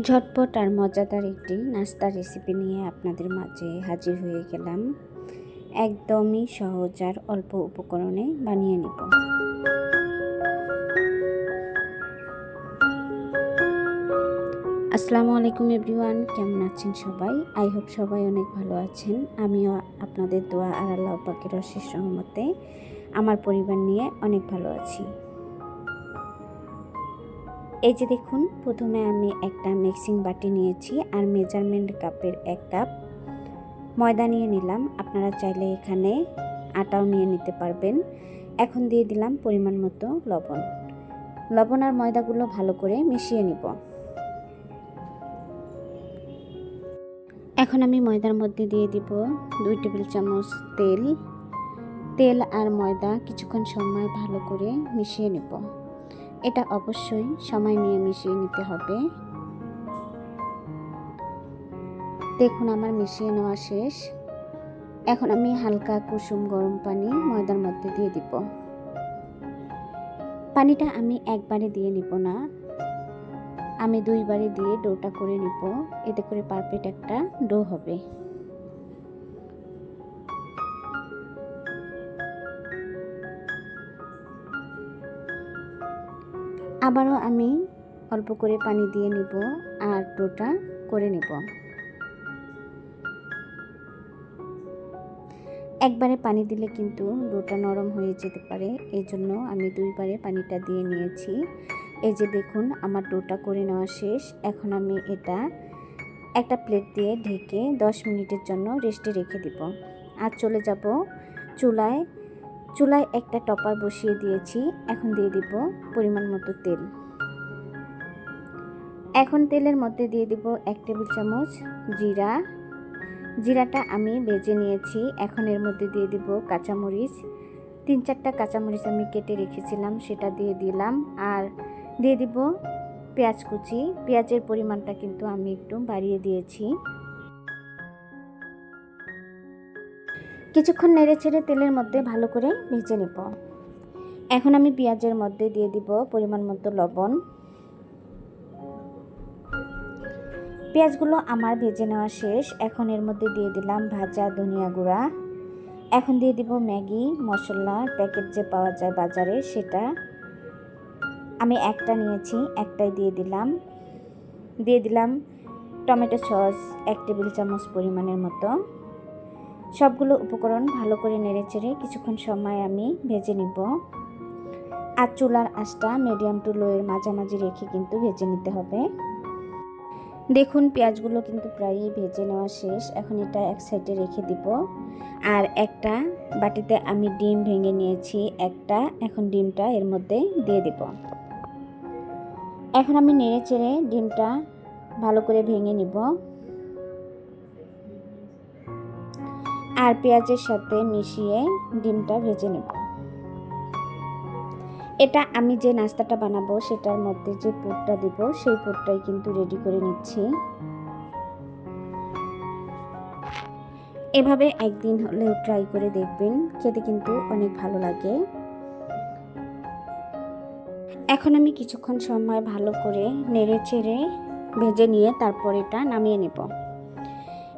ঝটপট আর মজাদার একটি নাস্তার রেসিপি নিয়ে আপনাদের মাঝে হাজির হয়ে গেলাম। একদমই সহজ আর অল্প উপকরণে বানিয়ে নিব। আসসালামু আলাইকুম এভরিওয়ান কেমন আছেন সবাই? আই হোপ সবাই অনেক ভালো আছেন। আমিও আপনাদের দোয়া আর আল্লাহ পাকের অশেষ সহমতে আমার পরিবার নিয়ে অনেক ভালো আছি। এই যে দেখুন, প্রথমে আমি একটা মিক্সিং বাটি নিয়েছি আর মেজারমেন্ট কাপের এক কাপ ময়দা নিয়ে নিলাম। আপনারা চাইলে এখানে আটাও নিয়ে নিতে পারবেন। এখন দিয়ে দিলাম পরিমাণ মতো লবণ। লবণ আর ময়দাগুলো ভালো করে মিশিয়ে নিব। এখন আমি ময়দার মধ্যে দিয়ে দিব দুই টেবিল চামচ তেল। তেল আর ময়দা কিছুক্ষণ সময় ভালো করে মিশিয়ে নেব। এটা অবশ্যই সময় নিয়ে মিশিয়ে নিতে হবে। দেখুন, আমার মিশিয়ে নেওয়া শেষ। এখন আমি হালকা কুসুম গরম পানি ময়দার মধ্যে দিয়ে দিব। পানিটা আমি একবারে দিয়ে নিব না। আমি দুইবারে দিয়ে ডোটা করে নিব। এতে করে পারফেক্ট একটা ডো হবে। আবারও আমি অল্প করে পানি দিয়ে নিব আর ডোটা করে নিব। একবারে পানি দিলে কিন্তু ডোটা নরম হয়ে যেতে পারে, এই জন্য আমি দুইবারে পানিটা দিয়ে নিয়েছি। এই যে দেখুন, আমার ডোটা করে নেওয়া শেষ। এখন আমি এটা একটা প্লেট দিয়ে ঢেকে 10 মিনিটের জন্য রেস্টে রেখে দিব। আর চলে যাব চুলায় চুলায় একটা টপার বসিয়ে দিয়েছি। এখন দিয়ে দিব পরিমাণ মতো তেল। এখন তেলের মধ্যে দিয়ে দিব এক টেবিল চামচ জিরা। জিরাটা আমি বেজে নিয়েছি। এখন এর মধ্যে দিয়ে দিব কাঁচামরিচ। তিন চারটা কাঁচামরিচ আমি কেটে রেখেছিলাম, সেটা দিয়ে দিলাম। আর দিয়ে দিব পেঁয়াজ কুচি। পেঁয়াজের পরিমাণটা কিন্তু আমি একটু বাড়িয়ে দিয়েছি। কিছুক্ষণ নেড়ে ছেড়ে তেলের মধ্যে ভালো করে ভেজে নেব। এখন আমি পেঁয়াজের মধ্যে দিয়ে দিব পরিমাণ মতো লবণ। পেঁয়াজগুলো আমার ভেজে নেওয়া শেষ। এখন এর মধ্যে দিয়ে দিলাম ভাজা ধনিয়া গুঁড়া। এখন দিয়ে দিব ম্যাগি, মশলা, প্যাকেট যে পাওয়া যায় বাজারে সেটা। আমি একটা নিয়েছি, একটাই দিয়ে দিলাম। দিয়ে দিলাম টমেটো সস, এক টেবিল চামচ পরিমাণের মতো। সবগুলো উপকরণ ভালো করে নেড়ে চেড়ে কিছুক্ষণ সময় আমি ভেজে নিব। আর চুলার আঁচটা মিডিয়াম টু লোয়ের মাঝামাঝি রেখে কিন্তু ভেজে নিতে হবে। দেখুন, পেঁয়াজগুলো কিন্তু প্রায়ই ভেজে নেওয়া শেষ। এখন এটা এক সাইডে রেখে দিব। আর একটা বাটিতে আমি ডিম ভেঙে নিয়েছি, একটা এখন ডিমটা এর মধ্যে দিয়ে দিব। এখন আমি নেড়ে চেড়ে ডিমটা ভালো করে ভেঙে নিব। আর পেঁয়াজের সাথে মিশিয়ে ডিমটা ভেজে নেব। এটা আমি যে নাস্তাটা বানাবো, সেটার মধ্যে যে পুরটা দিব, সেই পুরটাই কিন্তু রেডি করে নিচ্ছি। এভাবে একদিন হলেও ট্রাই করে দেখবেন, খেতে কিন্তু অনেক ভালো লাগে। এখন আমি কিছুক্ষণ সময় ভালো করে নেড়ে চেড়ে ভেজে নিয়ে তারপর এটা নামিয়ে নেব।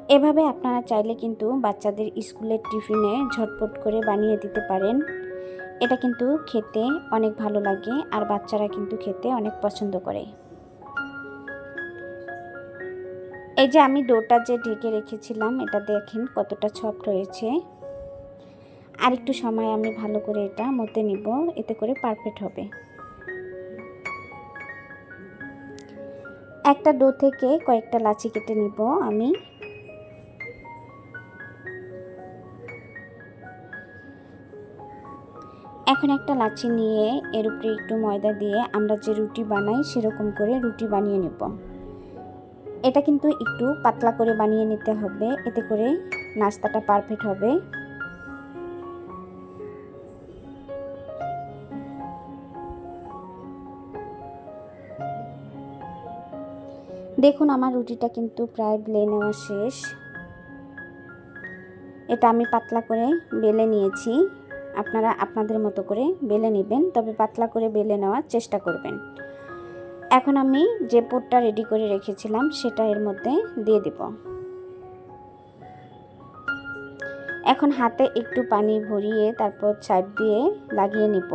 এভাবে আপনারা চাইলে কিন্তু বাচ্চাদের স্কুলের টিফিনে ঝটপট করে বানিয়ে দিতে পারেন। এটা কিন্তু খেতে অনেক ভালো লাগে আর বাচ্চারা কিন্তু খেতে অনেক পছন্দ করে। এই যে আমি ডোটা যে ঢেকে রেখেছিলাম, এটা দেখেন কতটা সফট রয়েছে। আর একটু সময় আমি ভালো করে এটা মতে নিব, এতে করে পারফেক্ট হবে। একটা ডো থেকে কয়েকটা লাচি কেটে নিব আমি। এখন একটা লাচি নিয়ে এর উপরে একটু ময়দা দিয়ে আমরা যে রুটি বানাই সেরকম করে রুটি বানিয়ে নেব। এটা কিন্তু একটু পাতলা করে বানিয়ে নিতে হবে, এতে করে নাস্তাটা পারফেক্ট হবে। দেখুন, আমার রুটিটা কিন্তু প্রায় বেলে নেওয়া শেষ। এটা আমি পাতলা করে বেলে নিয়েছি। আপনারা আপনাদের মতো করে বেলে নেবেন, তবে পাতলা করে বেলে নেওয়ার চেষ্টা করবেন। এখন আমি যে পুরটা রেডি করে রেখেছিলাম, সেটা এর মধ্যে দিয়ে দিব। এখন হাতে একটু পানি ভরিয়ে তারপর চাপ দিয়ে লাগিয়ে নিব।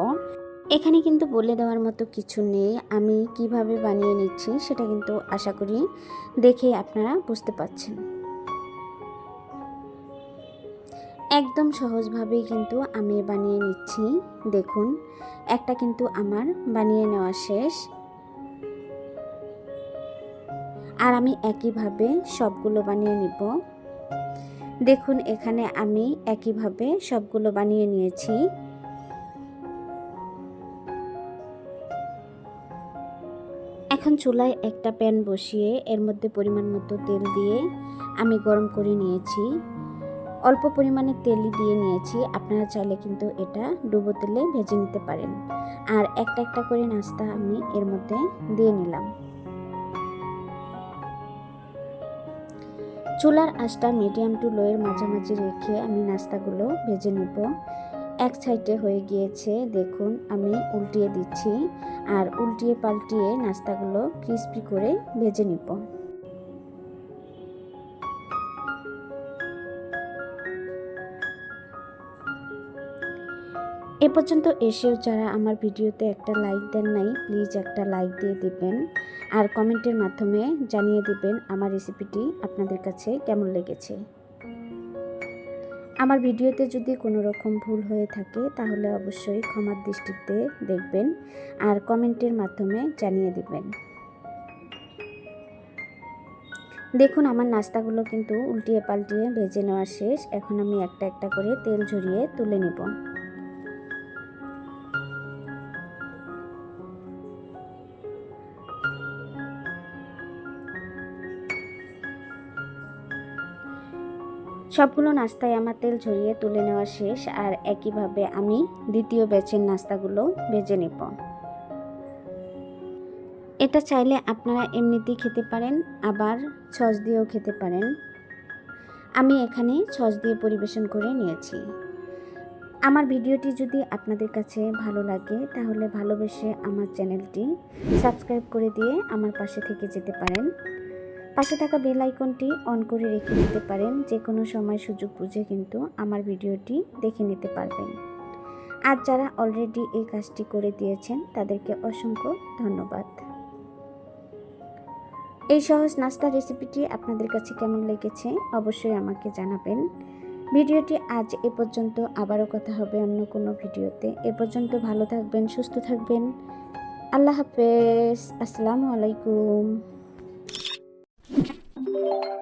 এখানে কিন্তু বলে দেওয়ার মতো কিছু নেই, আমি কীভাবে বানিয়ে নিচ্ছি সেটা কিন্তু আশা করি দেখে আপনারা বুঝতে পাচ্ছেন একদম সহজভাবেই কিন্তু আমি বানিয়ে নিচ্ছি। দেখুন, একটা কিন্তু আমার বানিয়ে নেওয়া শেষ। আর আমি একইভাবে সবগুলো বানিয়ে নিব। দেখুন, এখানে আমি একইভাবে সবগুলো বানিয়ে নিয়েছি। এখন চুলায় একটা প্যান বসিয়ে এর মধ্যে পরিমাণ মতো তেল দিয়ে আমি গরম করে নিয়েছি। অল্প পরিমাণে তেলই দিয়ে নিয়েছি। আপনারা চাইলে কিন্তু এটা ডুবো তেলে ভেজে নিতে পারেন। আর একটা একটা করে নাস্তা আমি এর মধ্যে দিয়ে নিলাম। চুলার আঁচটা মিডিয়াম টু লোয়ের মাঝামাঝি রেখে আমি নাস্তাগুলো ভেজে নেব। এক সাইডে হয়ে গিয়েছে, দেখুন, আমি উল্টিয়ে দিচ্ছি। আর উল্টিয়ে পাল্টিয়ে নাস্তাগুলো ক্রিস্পি করে ভেজে নিব। এ পর্যন্ত এসেও যারা আমার ভিডিওতে একটা লাইক দেন নাই প্লিজ একটা লাইক দিয়ে দিবেন। আর কমেন্টের মাধ্যমে জানিয়ে দিবেন আমার রেসিপিটি আপনাদের কাছে কেমন লেগেছে। আমার ভিডিওতে যদি কোনো রকম ভুল হয়ে থাকে, তাহলে অবশ্যই ক্ষমার দৃষ্টিতে দেখবেন আর কমেন্টের মাধ্যমে জানিয়ে দিবেন। দেখুন, আমার নাস্তাগুলো কিন্তু উল্টিয়ে পাল্টিয়ে ভেজে নেওয়া শেষ। এখন আমি একটা একটা করে তেল ঝরিয়ে তুলে নেব। সবগুলো নাস্তায় আমার তেল ঝরিয়ে তুলে নেওয়া শেষ, আর একইভাবে আমি দ্বিতীয় ব্যাচের নাস্তাগুলো ভেজে নেব। এটা চাইলে আপনারা এমনিতেই খেতে পারেন, আবার সস দিয়েও খেতে পারেন। আমি এখানে সস দিয়ে পরিবেশন করে নিয়েছি। আমার ভিডিওটি যদি আপনাদের কাছে ভালো লাগে, তাহলে ভালোবেসে আমার চ্যানেলটি সাবস্ক্রাইব করে দিয়ে আমার পাশে থেকে যেতে পারেন। পাশে থাকা বেল আইকনটি অন করে রেখে দিতে পারেন, যে কোনো সময় সুযোগ বুঝে কিন্তু আমার ভিডিওটি দেখে নিতে পারবেন। আর যারা অলরেডি এই কাজটি করে দিয়েছেন, তাদেরকে অসংখ্য ধন্যবাদ। এই সহজ নাস্তা রেসিপিটি আপনাদের কাছে কেমন লেগেছে, অবশ্যই আমাকে জানাবেন। ভিডিওটি আজ এ পর্যন্ত, আবারও কথা হবে অন্য কোনো ভিডিওতে। এ পর্যন্ত ভালো থাকবেন, সুস্থ থাকবেন। আল্লাহ হাফেজ, আসসালামু আলাইকুম। Thank you